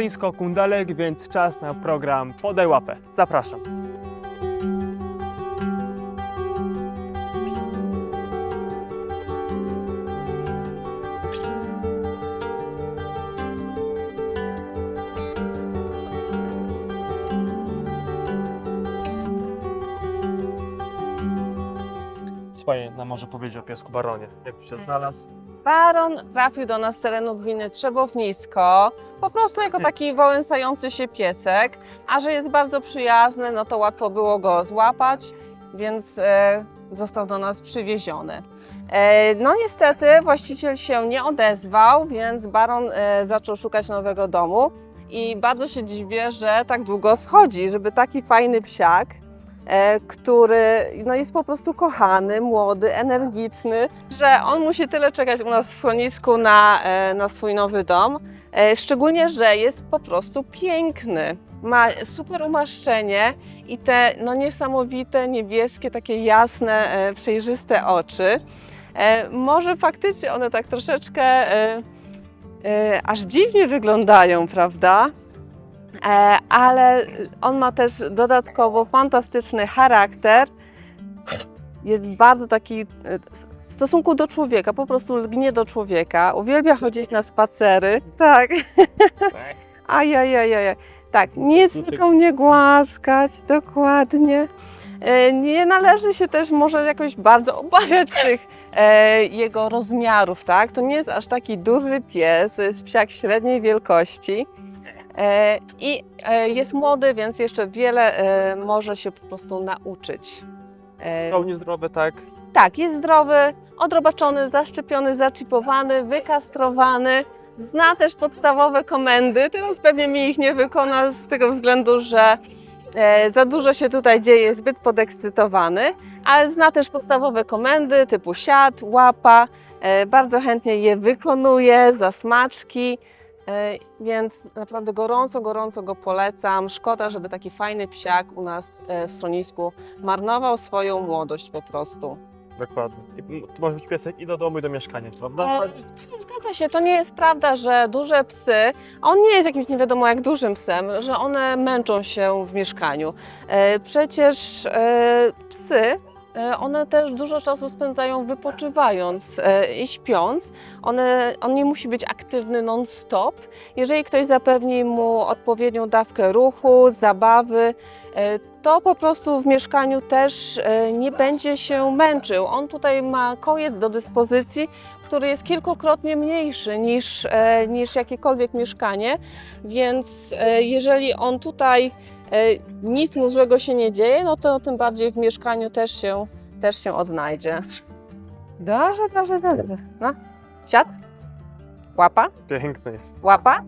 schronisko Kundalek, więc czas na program Podaj łapę. Zapraszam. Co Pani nam może powiedzieć o piesku Baronie? Jak się znalazł? Baron trafił do nas z terenu gminy Trzebownisko, po prostu jako taki wałęsający się piesek, a że jest bardzo przyjazny, no to łatwo było go złapać, więc e, został do nas przywieziony. E, no niestety właściciel się nie odezwał, więc Baron e, zaczął szukać nowego domu i bardzo się dziwię, że tak długo schodzi, żeby taki fajny psiak, który no, jest po prostu kochany, młody, energiczny, że on musi tyle czekać u nas w schronisku na, e, na swój nowy dom. E, Szczególnie, że jest po prostu piękny. Ma super umaszczenie i te no, niesamowite, niebieskie, takie jasne, e, przejrzyste oczy. E, Może faktycznie one tak troszeczkę e, e, aż dziwnie wyglądają, prawda? E, Ale on ma też dodatkowo fantastyczny charakter. Jest bardzo taki e, w stosunku do człowieka, po prostu lgnie do człowieka, uwielbia chodzić na spacery. Tak. Ajajajaj. Tak, nie tylko mnie głaskać, dokładnie. E, Nie należy się też może jakoś bardzo obawiać tych e, jego rozmiarów, tak? To nie jest aż taki duży pies, to jest psiak średniej wielkości. E, I e, jest młody, więc jeszcze wiele e, może się po prostu nauczyć. Pełni zdrowy, tak? tak, jest zdrowy, odrobaczony, zaszczepiony, zaczipowany, wykastrowany. Zna też podstawowe komendy. Teraz pewnie mi ich nie wykona z tego względu, że za dużo się tutaj dzieje, jest zbyt podekscytowany, ale zna też podstawowe komendy typu siad, łapa. Bardzo chętnie je wykonuje, zasmaczki. E, Więc naprawdę gorąco, gorąco go polecam. Szkoda, żeby taki fajny psiak u nas e, w schronisku marnował swoją młodość po prostu. Dokładnie. I to może być piesek i do domu, i do mieszkania, prawda? E, Zgadza się, to nie jest prawda, że duże psy, a on nie jest jakimś nie wiadomo jak dużym psem, że one męczą się w mieszkaniu. E, Przecież e, psy, e, one też dużo czasu spędzają wypoczywając e, i śpiąc. One, on nie musi być aktywny non-stop. Jeżeli ktoś zapewni mu odpowiednią dawkę ruchu, zabawy, e, to po prostu w mieszkaniu też e, nie będzie się męczył. On tutaj ma kojec do dyspozycji, który jest kilkukrotnie mniejszy niż, e, niż jakiekolwiek mieszkanie, więc e, jeżeli on tutaj e, nic mu złego się nie dzieje, no to tym bardziej w mieszkaniu też się, też się odnajdzie. Dobrze, dobrze, dobrze. No, siad. Łapa, Piękny jest. łapa.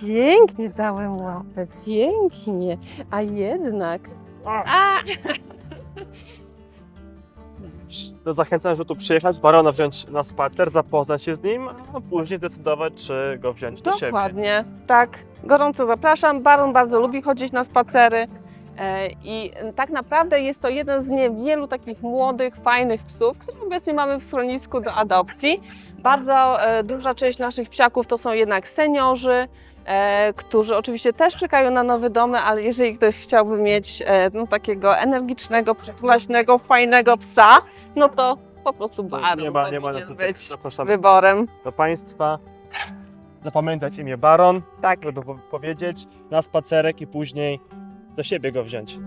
Pięknie dałem łapę, pięknie. A jednak. A! To zachęcam, żeby tu przyjechać, Barona wziąć na spacer, zapoznać się z nim, a później decydować, czy go wziąć do siebie. Dokładnie, tak. Gorąco zapraszam. Baron bardzo lubi chodzić na spacery. E, I tak naprawdę jest to jeden z niewielu takich młodych, fajnych psów, które obecnie mamy w schronisku do adopcji. Bardzo e, duża część naszych psiaków to są jednak seniorzy, e, którzy oczywiście też czekają na nowe domy, ale jeżeli ktoś chciałby mieć no, takiego energicznego, przytulaśnego, fajnego psa, no to po prostu Baron Nie ma, nie ma na być Zapraszam wyborem. do Państwa. Zapamiętać imię Baron, Tak. żeby po- powiedzieć, na spacerek i później do siebie go wziąć.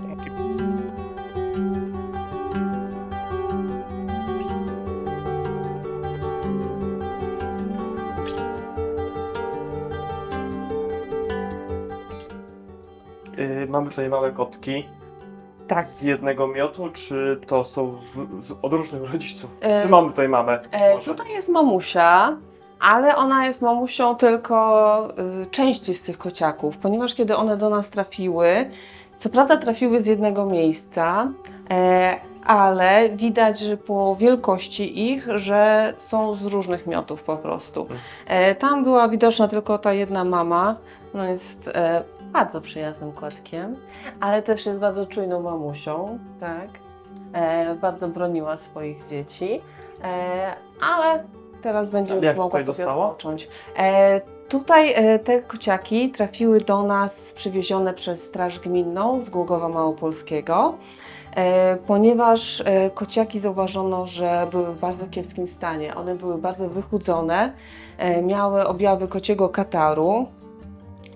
Yy, mamy tutaj małe kotki. Tak. Z jednego miotu, czy to są w, z, od różnych rodziców? E, Czy mamy tutaj mamę? E, Może? tutaj jest mamusia, ale ona jest mamusią tylko y, części z tych kociaków, ponieważ kiedy one do nas trafiły, co prawda trafiły z jednego miejsca, e, ale widać, że po wielkości ich, że są z różnych miotów po prostu. Mhm. E, tam była widoczna tylko ta jedna mama, no jest e, bardzo przyjaznym kotkiem, ale też jest bardzo czujną mamusią, tak. Bardzo broniła swoich dzieci, ale teraz będzie już jak mogła tutaj sobie dostała? odpocząć. E, Tutaj e, te kociaki trafiły do nas przywiezione przez Straż Gminną z Głogowa Małopolskiego, e, ponieważ e, kociaki zauważono, że były w bardzo kiepskim stanie. One były bardzo wychudzone, e, miały objawy kociego kataru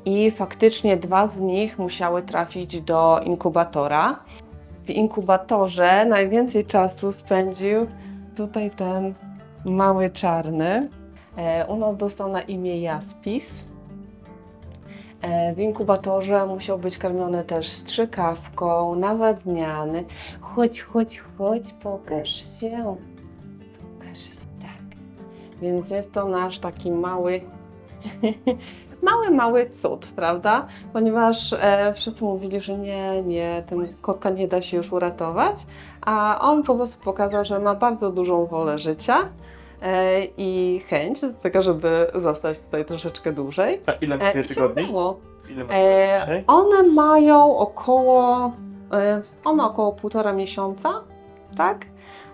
i faktycznie dwa z nich musiały trafić do inkubatora. W inkubatorze najwięcej czasu spędził tutaj ten mały czarny. E, U nas dostał na imię Jaspis. E, W inkubatorze musiał być karmiony też strzykawką, nawadniany. Chodź, chodź, chodź, pokaż się. Pokaż się, tak. Więc jest to nasz taki mały, mały, mały cud, prawda? Ponieważ e, wszyscy mówili, że nie, nie, ten kotka nie da się już uratować, a on po prostu pokazał, że ma bardzo dużą wolę życia i chęć do tego, żeby zostać tutaj troszeczkę dłużej. A ile E, macie tygodni? udało. Ile macie E, one mają około, e, one około półtora miesiąca, tak?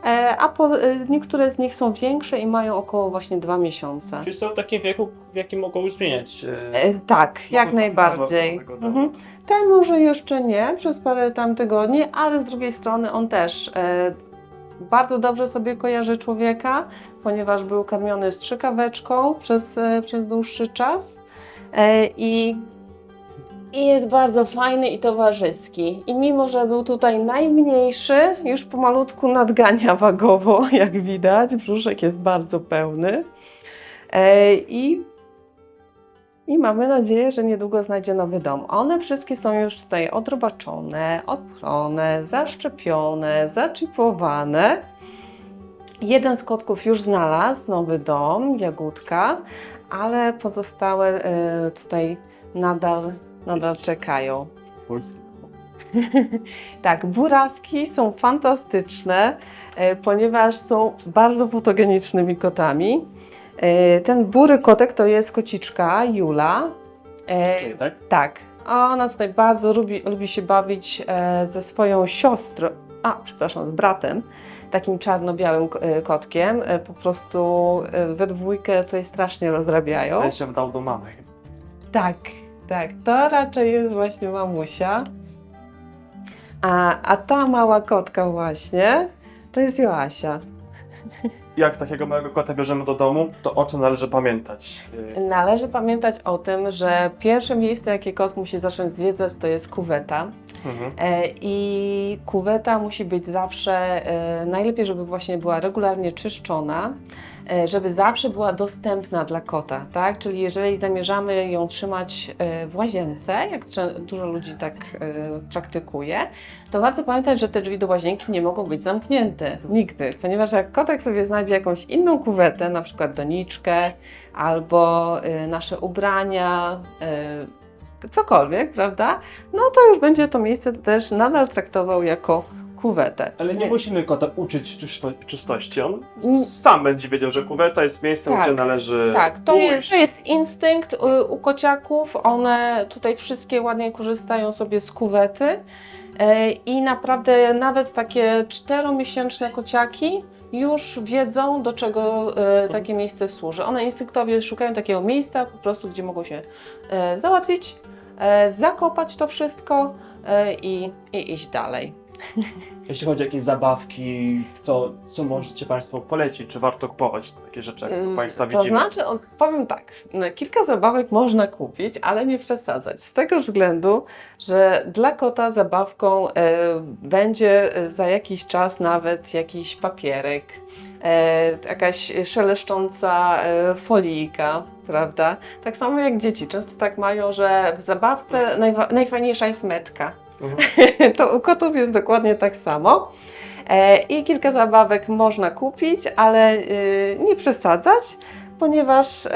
E, a po, e, niektóre z nich są większe i mają około właśnie dwa miesiące. Czyli są w takim wieku, w jakim mogą już zmieniać. e, E, tak, jak mogą najbardziej. Mhm. Ten może jeszcze nie, przez parę tam tygodni, ale z drugiej strony on też e, bardzo dobrze sobie kojarzy człowieka, ponieważ był karmiony strzykaweczką przez, e, przez dłuższy czas e, i, i jest bardzo fajny i towarzyski. I mimo, że był tutaj najmniejszy, już pomalutku nadgania wagowo, jak widać, brzuszek jest bardzo pełny. E, I i mamy nadzieję, że niedługo znajdzie nowy dom. One wszystkie są już tutaj odrobaczone, odpchone, zaszczepione, zaczipowane. Jeden z kotków już znalazł nowy dom, Jagódka, ale pozostałe e, tutaj nadal, nadal czekają. Polski. Tak, buraski są fantastyczne, e, ponieważ są bardzo fotogenicznymi kotami. E, Ten bury kotek to jest kociczka Jula. E, tak? Tak. Ona tutaj bardzo lubi, lubi się bawić e, ze swoją siostrą, a przepraszam, z bratem, takim czarno-białym e, kotkiem. E, Po prostu e, we dwójkę tutaj strasznie rozrabiają. Ten się wdał do mamy. Tak, tak. To raczej jest właśnie mamusia. A, a ta mała kotka właśnie, to jest Joasia. Jak takiego małego kota bierzemy do domu, to o czym należy pamiętać? E, Należy pamiętać o tym, że pierwsze miejsce, jakie kot musi zacząć zwiedzać, to jest kuweta. Mhm. E, I kuweta musi być zawsze, e, najlepiej, żeby właśnie była regularnie czyszczona, żeby zawsze była dostępna dla kota, tak? Czyli jeżeli zamierzamy ją trzymać e, w łazience, jak dużo ludzi tak e, praktykuje, to warto pamiętać, że te drzwi do łazienki nie mogą być zamknięte nigdy, ponieważ jak kotek sobie znajdzie jakąś inną kuwetę, na przykład doniczkę albo e, nasze ubrania, e, cokolwiek, prawda? no to już będzie to miejsce też nadal traktował jako kuwetę. Ale nie musimy kota uczyć czysto, czystości. On sam będzie wiedział, że kuweta jest miejscem, Tak. gdzie należy Tak, to jest, to jest instynkt u, u kociaków. One tutaj wszystkie ładnie korzystają sobie z kuwety e, i naprawdę nawet takie czteromiesięczne kociaki już wiedzą, do czego e, takie miejsce służy. One instynktownie szukają takiego miejsca po prostu, gdzie mogą się załatwić, zakopać to wszystko i, i iść dalej. Jeśli chodzi o jakieś zabawki, to co możecie Państwo polecić? Czy warto kupować takie rzeczy, jak u Ym, Państwa To widzimy? znaczy, on- powiem tak, no, kilka zabawek można kupić, ale nie przesadzać. Z tego względu, że dla kota zabawką e, będzie e, za jakiś czas nawet jakiś papierek, e, jakaś szeleszcząca e, folijka, prawda? Tak samo jak dzieci. Często tak mają, że w zabawce najwa- najfajniejsza jest metka. Mhm. to u kotów jest dokładnie tak samo. E, I kilka zabawek można kupić, ale y, nie przesadzać, ponieważ y,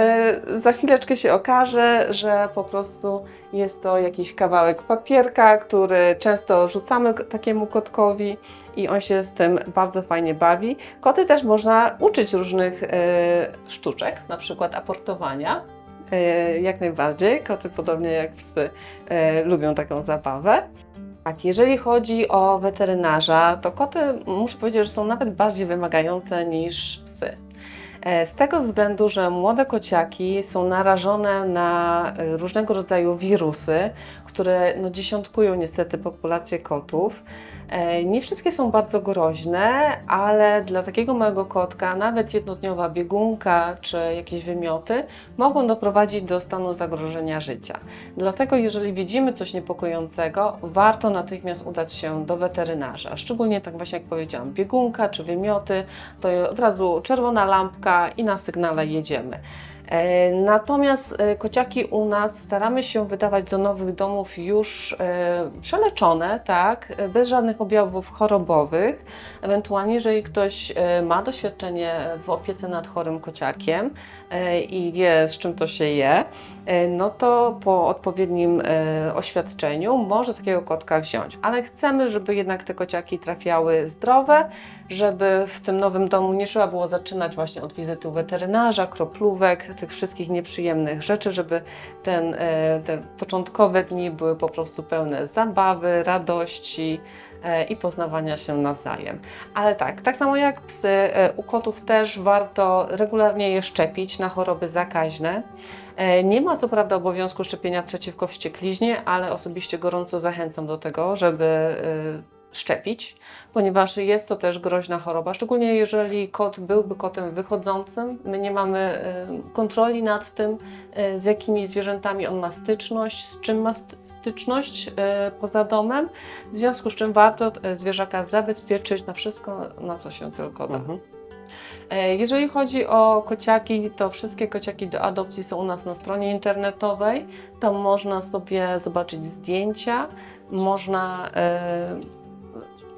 za chwileczkę się okaże, że po prostu jest to jakiś kawałek papierka, który często rzucamy takiemu kotkowi i on się z tym bardzo fajnie bawi. Koty też można uczyć różnych sztuczek, na przykład aportowania. Jak najbardziej. Koty, podobnie jak psy, lubią taką zabawę. Tak, jeżeli chodzi o weterynarza, to koty muszę powiedzieć, że są nawet bardziej wymagające niż psy. E, Z tego względu, że młode kociaki są narażone na e, różnego rodzaju wirusy, które no, dziesiątkują niestety populację kotów. E, Nie wszystkie są bardzo groźne, ale dla takiego małego kotka nawet jednodniowa biegunka czy jakieś wymioty mogą doprowadzić do stanu zagrożenia życia. Dlatego jeżeli widzimy coś niepokojącego, warto natychmiast udać się do weterynarza. Szczególnie tak właśnie jak powiedziałam, biegunka czy wymioty, to od razu czerwona lampka i na sygnale jedziemy. E, Natomiast e, kociaki u nas staramy się wydawać do nowych domów już e, przeleczone, tak, bez żadnych objawów chorobowych. Ewentualnie, jeżeli ktoś ma doświadczenie w opiece nad chorym kociakiem i wie, z czym to się je, no to po odpowiednim oświadczeniu może takiego kotka wziąć. Ale chcemy, żeby jednak te kociaki trafiały zdrowe, żeby w tym nowym domu nie trzeba było zaczynać właśnie od wizyty u weterynarza, kroplówek, tych wszystkich nieprzyjemnych rzeczy, żeby ten, e, te początkowe dni były po prostu pełne zabawy, radości e, i poznawania się nawzajem. Ale tak, tak samo jak psy, e, u kotów też warto regularnie je szczepić na choroby zakaźne. Nie ma co prawda obowiązku szczepienia przeciwko wściekliźnie, ale osobiście gorąco zachęcam do tego, żeby szczepić, ponieważ jest to też groźna choroba, szczególnie jeżeli kot byłby kotem wychodzącym. My nie mamy e, kontroli nad tym, e, z jakimi zwierzętami on ma styczność, z czym ma st- styczność e, poza domem, w związku z czym warto zwierzaka zabezpieczyć na wszystko, na co się tylko da. Mhm. Jeżeli chodzi o kociaki, to wszystkie kociaki do adopcji są u nas na stronie internetowej. Tam można sobie zobaczyć zdjęcia, można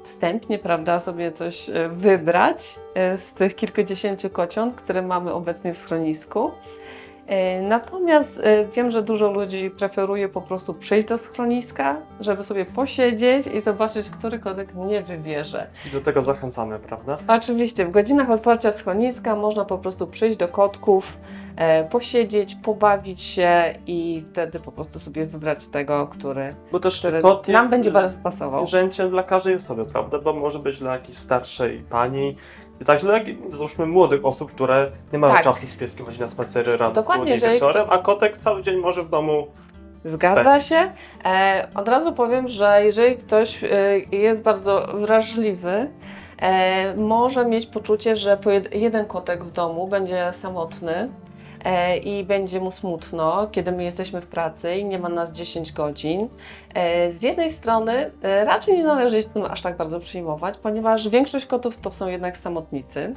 wstępnie, prawda, sobie coś e, wybrać e, z tych kilkudziesięciu kociąt, które mamy obecnie w schronisku. E, Natomiast e, wiem, że dużo ludzi preferuje po prostu przyjść do schroniska, żeby sobie posiedzieć i zobaczyć, który kotek nie wybierze. I do tego zachęcamy, prawda? Oczywiście, w godzinach otwarcia schroniska można po prostu przyjść do kotków, e, posiedzieć, pobawić się i wtedy po prostu sobie wybrać tego, który Bo też Który kot nam będzie bardzo pasował. zwierzęciem dla każdej osoby, prawda? Bo może być dla jakiejś starszej pani, i tak dla jak- załóżmy młodych osób, które nie mają Tak. czasu z pieskiem chodzić na spacery rano, Dokładnie, jeżeli wieczorem, a kotek cały dzień może w domu Zgadza się. E, od razu powiem, że jeżeli ktoś e, jest bardzo wrażliwy, e, może mieć poczucie, że pojed- jeden kotek w domu będzie samotny i będzie mu smutno, kiedy my jesteśmy w pracy i nie ma nas 10 godzin. E, z jednej strony e, raczej nie należy się tym aż tak bardzo przejmować, ponieważ większość kotów to są jednak samotnicy.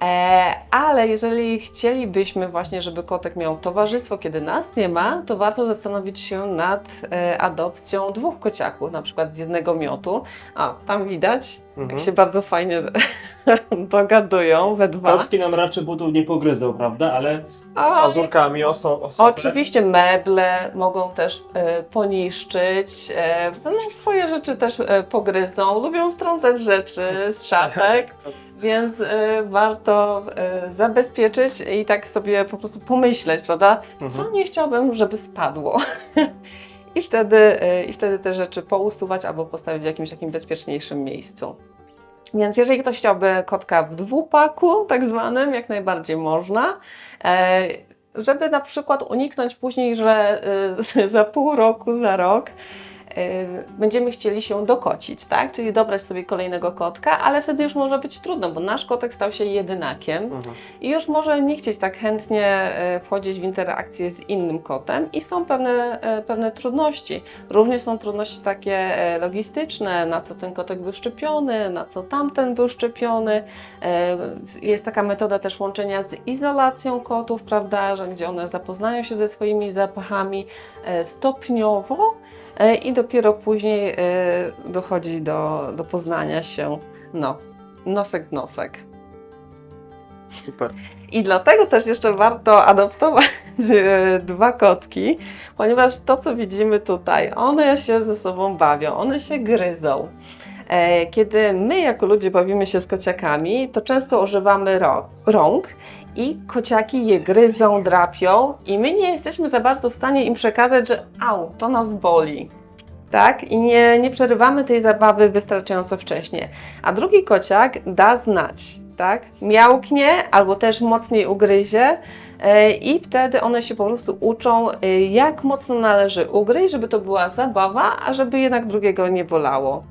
E, ale jeżeli chcielibyśmy właśnie, żeby kotek miał towarzystwo, kiedy nas nie ma, to warto zastanowić się nad e, adopcją dwóch kociaków, na przykład z jednego miotu. A, tam widać, Mhm. jak się bardzo fajnie dogadują we dwa. Kotki nam raczej butów nie pogryzą, prawda? Ale O, pazurkami oso, osobne. Oczywiście meble mogą też e, poniszczyć, e, no, swoje rzeczy też e, pogryzą, lubią strącać rzeczy z szafek, więc e, warto e, zabezpieczyć i tak sobie po prostu pomyśleć, prawda, co Mhm. nie chciałbym, żeby spadło. I wtedy, e, I wtedy te rzeczy pousuwać albo postawić w jakimś takim bezpieczniejszym miejscu. Więc jeżeli ktoś chciałby kotka w dwupaku, tak zwanym, jak najbardziej można. E, żeby na przykład uniknąć później, że y, za pół roku, za rok y, będziemy chcieli się dokocić, tak? Czyli dobrać sobie kolejnego kotka, ale wtedy już może być trudno, bo nasz kotek stał się jedynakiem Mhm. i już może nie chcieć tak chętnie e, wchodzić w interakcję z innym kotem i są pewne, e, pewne trudności. Również są trudności takie logistyczne, na co ten kotek był szczepiony, na co tamten był szczepiony. Jest taka metoda też łączenia z izolacją kotów, prawda, że gdzie one zapoznają się ze swoimi zapachami stopniowo i dopiero później e, dochodzi do, do poznania się, no, nosek w nosek. Super. I dlatego też jeszcze warto adoptować e, dwa kotki, ponieważ to, co widzimy tutaj, one się ze sobą bawią, one się gryzą. E, Kiedy my, jako ludzie, bawimy się z kociakami, to często używamy rąk i kociaki je gryzą, drapią, i my nie jesteśmy za bardzo w stanie im przekazać, że au, to nas boli. Tak? I nie, nie przerywamy tej zabawy wystarczająco wcześnie. A drugi kociak da znać. tak? Miałknie albo też mocniej ugryzie e, i wtedy one się po prostu uczą, e, jak mocno należy ugryźć, żeby to była zabawa, a żeby jednak drugiego nie bolało.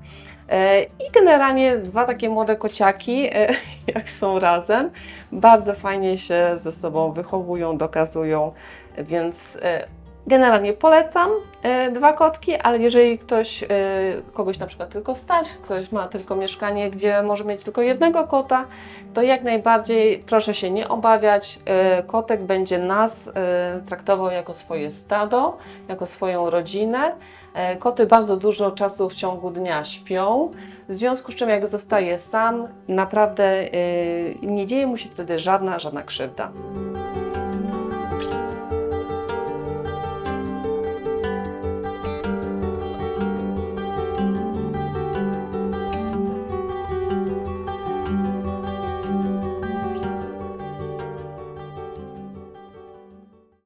E, I generalnie dwa takie młode kociaki, e, jak są razem, bardzo fajnie się ze sobą wychowują, dokazują, więc e, generalnie polecam e, dwa kotki, ale jeżeli ktoś, e, kogoś na przykład tylko stać, ktoś ma tylko mieszkanie, gdzie może mieć tylko jednego kota, to jak najbardziej proszę się nie obawiać. E, Kotek będzie nas traktował jako swoje stado, jako swoją rodzinę. Koty bardzo dużo czasu w ciągu dnia śpią, w związku z czym jak zostaje sam, naprawdę nie dzieje mu się wtedy żadna, żadna krzywda.